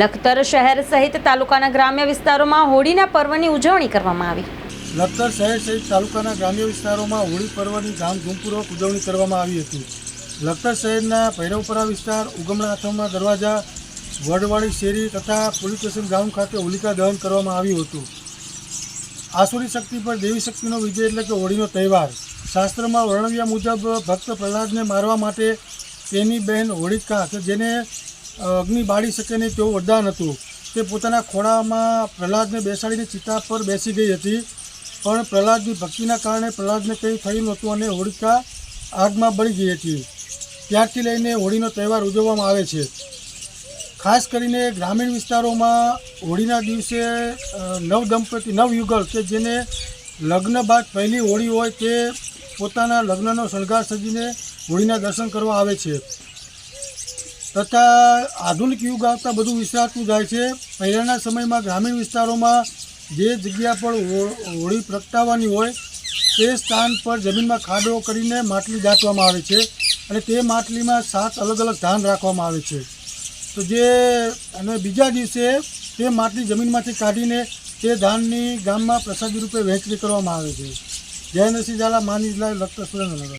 લખતર શહેર સહિત તાલુકાના ગ્રામ્ય વિસ્તારોમાં હોળીના પર્વની ઉજવણી કરવામાં આવી. લખતર શહેર સહિત તાલુકાના ગ્રામ્ય વિસ્તારોમાં હોળી પર્વની ધામધૂમપૂર્વક ઉજવણી કરવામાં આવી હતી. લખતર શહેરના ભૈરવપરા વિસ્તાર ઉગમણા આથમના દરવાજા, વડવાળી શેરી તથા પોલીસ સ્ટેશન ગ્રાઉન્ડ ખાતે હોલિકા દહન કરવામાં આવ્યું હતું. આસુરી શક્તિ પર દેવી શક્તિનો વિજય એટલે કે હોળીનો તહેવાર. શાસ્ત્રમાં વર્ણવ્યા મુજબ ભક્ત પ્રહલાદને મારવા માટે તેની બહેન હોળિકા કે જેને અગ્નિ બાળી શકે નહીં તેવું વરદાન હતું તે પોતાના ખોળામાં પ્રહલાદને બેસાડીને ચિતા પર બેસી ગઈ હતી. પણ પ્રહલાદની ભક્તિના કારણે પ્રહલાદને કંઈ થયું નહોતું અને હોળિકા આગમાં બળી ગઈ હતી. ત્યારથી લઈને હોળીનો તહેવાર ઉજવવામાં આવે છે. ખાસ કરીને ગ્રામીણ વિસ્તારોમાં હોળીના દિવસે નવ દંપતી નવયુગલ કે જેને લગ્ન બાદ પહેલી હોળી હોય તે પોતાના લગ્નનો શણગાર સજીને હોળીના દર્શન કરવા આવે છે. તથા આધુનિક યુગ આવતા બધું વિસરાતું જાય છે. પહેલાંના સમયમાં ગ્રામીણ વિસ્તારોમાં જે જગ્યા પર હોળી પ્રગટાવવાની હોય, તે સ્થાન પર જમીનમાં ખાડો કરીને માટલી દાટવામાં આવે છે અને તે માટલીમાં સાત અલગ અલગ ધાન રાખવામાં આવે છે. તો જે, અને બીજા દિવસે તે માટલી જમીનમાંથી કાઢીને તે ધાનની ગામમાં પ્રસાદી રૂપે વહેંચણી કરવામાં આવે છે. જય નરસિંહ ઝાલા માની લાય લખતર સુરેન્દ્રનગર.